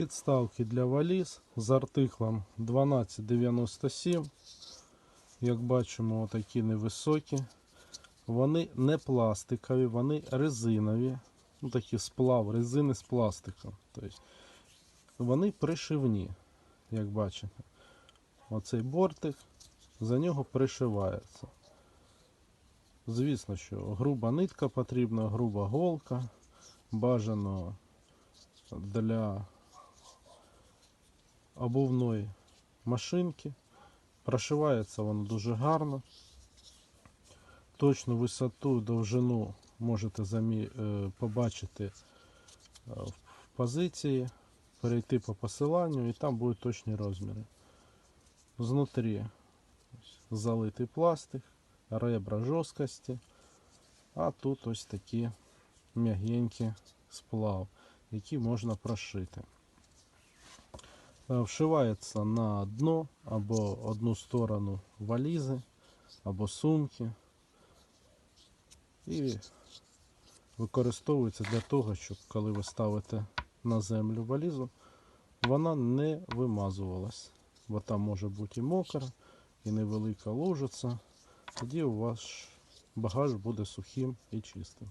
Підставки для валіз з артиклом 1297. Як бачимо, такі невисокі. Вони не пластикові, вони резинові. Ну, такі сплав, резини з пластиком. Тобто вони пришивні, як бачите. Оцей бортик, за нього пришивається. Звісно, що груба нитка потрібна, груба голка. Бажано для обувної машинки. Прошивається воно дуже гарно. Точну висоту, довжину можете е, побачити е, в позиції, перейти по посиланню і там будуть точні розміри. Знутрі залитий пластик, ребра жорсткості, а тут ось такі м'ягенькі сплав, які можна прошити. Е, Вшивається на дно або одну сторону валізи, або сумки. І використовується для того, щоб коли ви ставите на землю валізу, вона не вимазувалась. Бо там може бути і мокра, і невелика лужиця. Тоді у ваш багаж буде сухим і чистим.